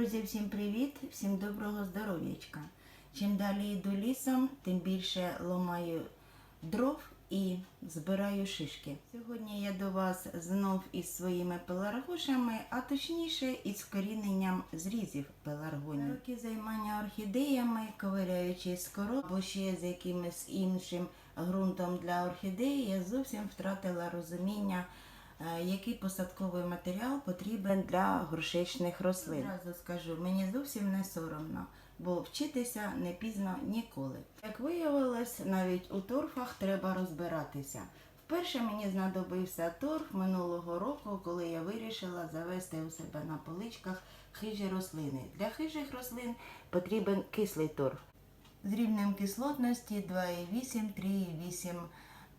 Друзі, всім привіт, всім доброго здоров'ячка. Чим далі йду лісом, тим більше ломаю дров і збираю шишки. Сьогодні я до вас знов із своїми пеларгошами, а точніше із вкоріненням зрізів пеларгонів. Роки займання орхідеями, ковиряючись з коров, або ще з якимось іншим ґрунтом для орхідеї, я зовсім втратила розуміння. Е, який посадковий матеріал потрібен для горшечних рослин. Зразу скажу, мені зовсім не соромно, бо вчитися не пізно ніколи. Як виявилось, навіть у торфах треба розбиратися. Вперше мені знадобився торф минулого року, коли я вирішила завести у себе на поличках хижі рослини. Для хижих рослин потрібен кислий торф з рівнем кислотності 2,8-3,8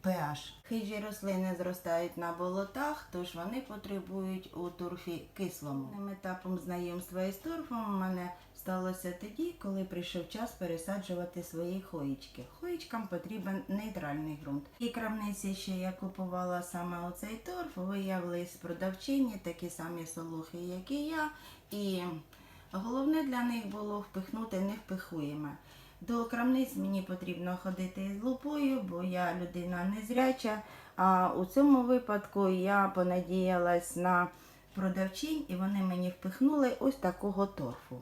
pH. Хижі рослини зростають на болотах, тож вони потребують у торфі кислому. Ним етапом знайомства із торфом у мене сталося тоді, коли прийшов час пересаджувати свої хоїчки. Хоїчкам потрібен нейтральний ґрунт. І крамниці, що я купувала саме оцей торф, виявились продавчині, такі самі солохи, як і я. І головне для них було впихнути невпихуєме. До крамниць мені потрібно ходити з лупою, бо я людина незряча. А у цьому випадку я понадіялась на продавчинь, і вони мені впихнули ось такого торфу.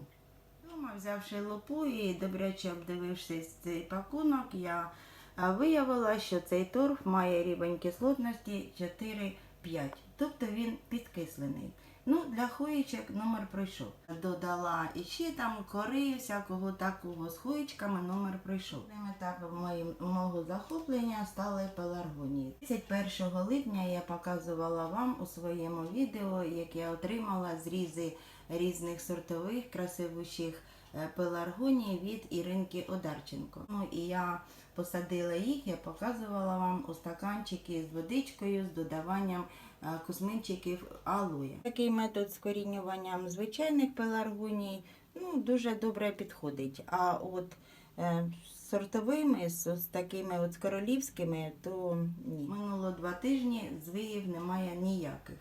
Дома, взявши лупу і добряче обдивившись цей пакунок, я виявила, що цей торф має рівень кислотності 4,5, тобто він підкислений. Ну, для хоїчок номер пройшов. Додала і ще там кори, всякого такого з хоїчками номер пройшов. Тим етапом моїм, мого захоплення стали пеларгонії. 31 липня я показувала вам у своєму відео, як я отримала зрізи різних сортових красивущих е, пеларгоній від Іринки Одарченко. Ну і я посадила їх, я показувала вам у стаканчики з водичкою, з додаванням е, кусминчиків алоє. Такий метод з корінюванням звичайних пеларгоній ну, дуже добре підходить. А от е, сортовими, з, з такими от королівськими, то ні. Минуло два тижні, звиїв немає ніяких.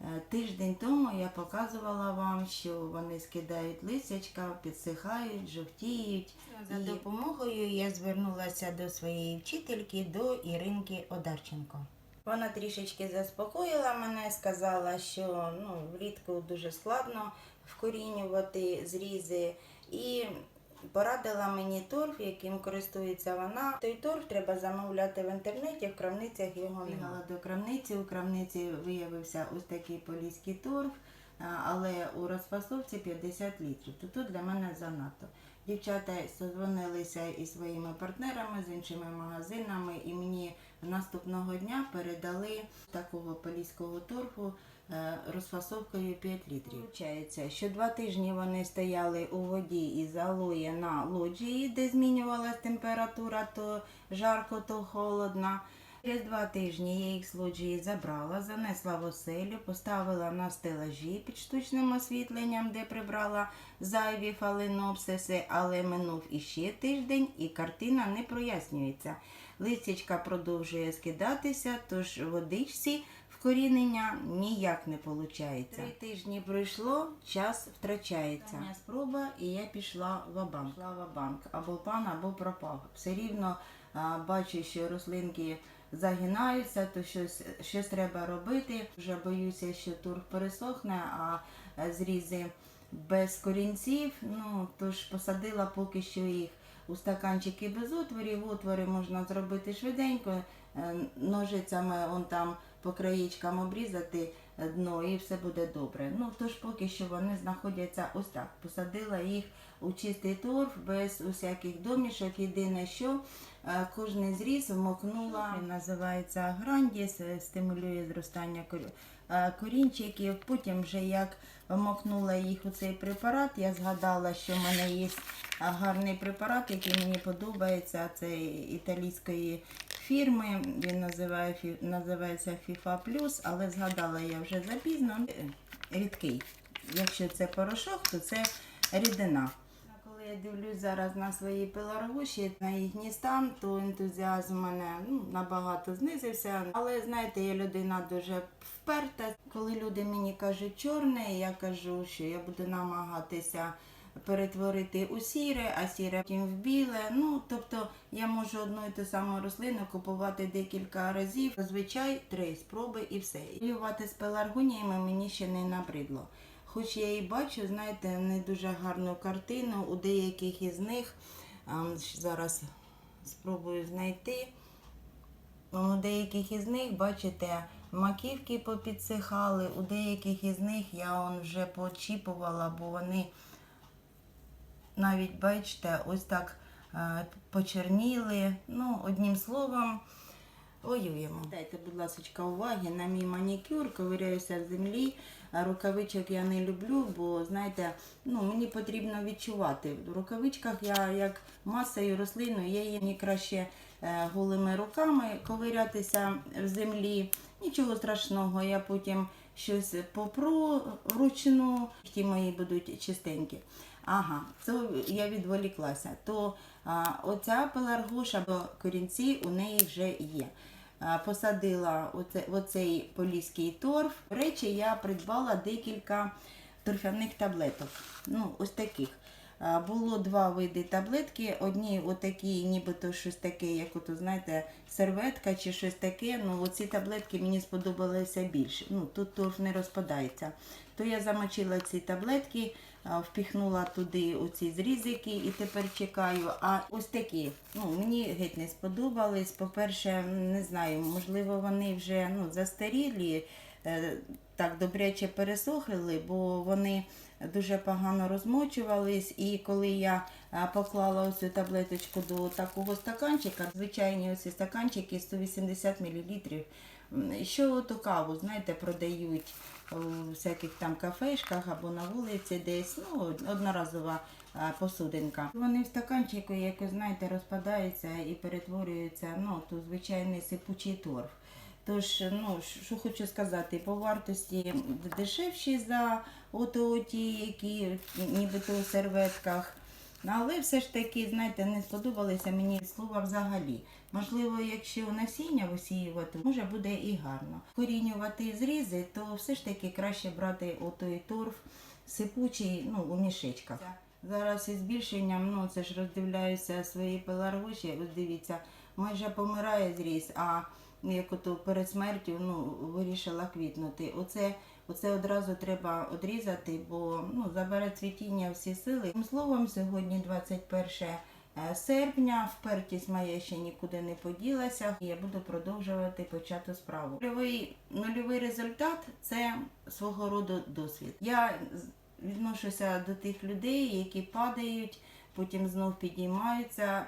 Е, Тиждень тому я показувала вам, що вони скидають лисячка, підсихають, жовтіють. За допомогою я звернулася до своєї вчительки, до Іринки Одарченко. Вона трішечки заспокоїла мене, сказала, що ну, влітку дуже складно вкорінювати зрізи і порадила мені торф, яким користується вона. Той торф треба замовляти в інтернеті, в крамницях його немає. до крамниці. У крамниці виявився ось такий поліський торф, але у розфасовці 50 літрів. То тут для мене занадто. Дівчата созвонилися із своїми партнерами, з іншими магазинами, і мені наступного дня передали такого поліського торфу розфасовкою 5 літрів. Получається, що два тижні вони стояли у воді із алоє на лоджії, де змінювалася температура, то жарко, то холодно. Через два тижні я їх з лоджії забрала, занесла в оселю, поставила на стелажі під штучним освітленням, де прибрала зайві фаленопсиси, але минув іще тиждень і картина не прояснюється. Листячка продовжує скидатися, тож водичці вкорінення ніяк не виходить. Три тижні пройшло, час втрачається. Остання спроба, і я пішла в банк. Пішла в банк або пан, або пропав. Все рівно а, бачу, що рослинки загинаються, то щось, щось треба робити. Вже боюся, що турк пересохне, а е, зрізи без корінців. Ну тож посадила поки що їх у стаканчики без отворів. Отвори можна зробити швиденько, е, ножицями он там по краєчкам обрізати дно і все буде добре. Ну тож поки що вони знаходяться ось так. Посадила їх у чистий торф без усяких домішок. Єдине, що е, кожний зріз вмокнула. Називається грандіс, е, стимулює зростання е, корінчиків. Потім вже як вмокнула їх у цей препарат, я згадала, що в мене є гарний препарат, який мені подобається. Це італійської фірми. Він називає, називається FIFA але згадала я вже запізно. Рідкий. Якщо це порошок, то це рідина. Коли я дивлюсь зараз на свої пеларгоші, на їхній стан, то ентузіазм у мене ну, набагато знизився. Але знаєте, я людина дуже вперта. Коли люди мені кажуть чорне, я кажу, що я буду намагатися перетворити у сіре, а сіре потім в біле. Ну тобто я можу одну і ту саму рослину купувати декілька разів. Зазвичай три спроби і все. Воювати з пеларгоніями мені ще не набридло. Хоч я і бачу, знаєте, не дуже гарну картину у деяких із них. Зараз спробую знайти. У деяких із них, бачите, маківки попідсихали, у деяких із них я вже почіпувала, бо вони навіть, бачите, ось так е, почерніли. Ну, одним словом, воюємо. Дайте, будь ласка, уваги на мій манікюр, ковиряюся в землі. Рукавичок я не люблю, бо знаєте, ну мені потрібно відчувати. В рукавичках я як масою рослину, я її краще е, голими руками ковирятися в землі. Нічого страшного, я потім щось попру вручну, ті мої будуть чистенькі. Ага, це я відволіклася. То а, оця пеларгоша, бо корінці у неї вже є. А, Посадила оце, оцей поліський торф. До речі, я придбала декілька торфяних таблеток. Ну, ось таких. Було два види таблетки. Одні отакі, нібито щось таке, як ото, знаєте, серветка чи щось таке. Ну, оці таблетки мені сподобалися більше. Ну, тут торф не розпадається. То я замочила ці таблетки, впіхнула туди оці зрізики і тепер чекаю. А ось такі, ну, мені геть не сподобались. По-перше, не знаю, можливо, вони вже ну, застарілі, так добряче пересохли, бо вони дуже погано розмочувались. І коли я е, поклала ось цю таблеточку до такого стаканчика, звичайні ці стаканчики 180 мл. Що ото каву, знаєте, продають у всяких там кафешках або на вулиці десь, ну, одноразова посудинка. Вони в стаканчику, як знаєте, розпадаються і перетворюються ну, то звичайний сипучий торф. Тож, ну, що хочу сказати, по вартості дешевші за ото ті, які нібито у серветках. Ну, Але все ж таки, знаєте, не сподобалися мені слова взагалі. Можливо, якщо насіння висіювати, може буде і гарно. Корінювати зрізи, то все ж таки краще брати отой торф сипучий ну, у мішечках. Зараз із збільшенням, ну це ж роздивляюся свої пеларгоші, ось дивіться, майже помирає зріз, а як ото перед смертю ну, вирішила квітнути. Оце, оце одразу треба одрізати, бо ну, забере цвітіння всі сили. Тим словом, сьогодні 21 е, серпня, впертість моя ще нікуди не поділася. Я буду продовжувати почату справу. Нульовий, нульовий результат це свого роду досвід. Я відношуся до тих людей, які падають. Потім знов підіймаються,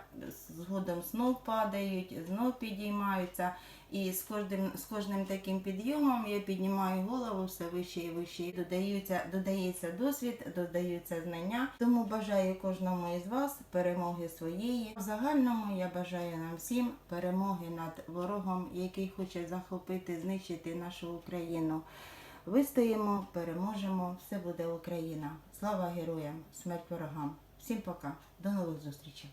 згодом знов падають, знов підіймаються. І з кожним, з кожним таким підйомом я піднімаю голову все вище і вище. Додаються, додається досвід, додаються знання. Тому бажаю кожному із вас перемоги своєї. В загальному я бажаю нам всім перемоги над ворогом, який хоче захопити, знищити нашу Україну. Вистоїмо, переможемо, все буде Україна. Слава героям, смерть ворогам. Всім пока, до нових зустрічей.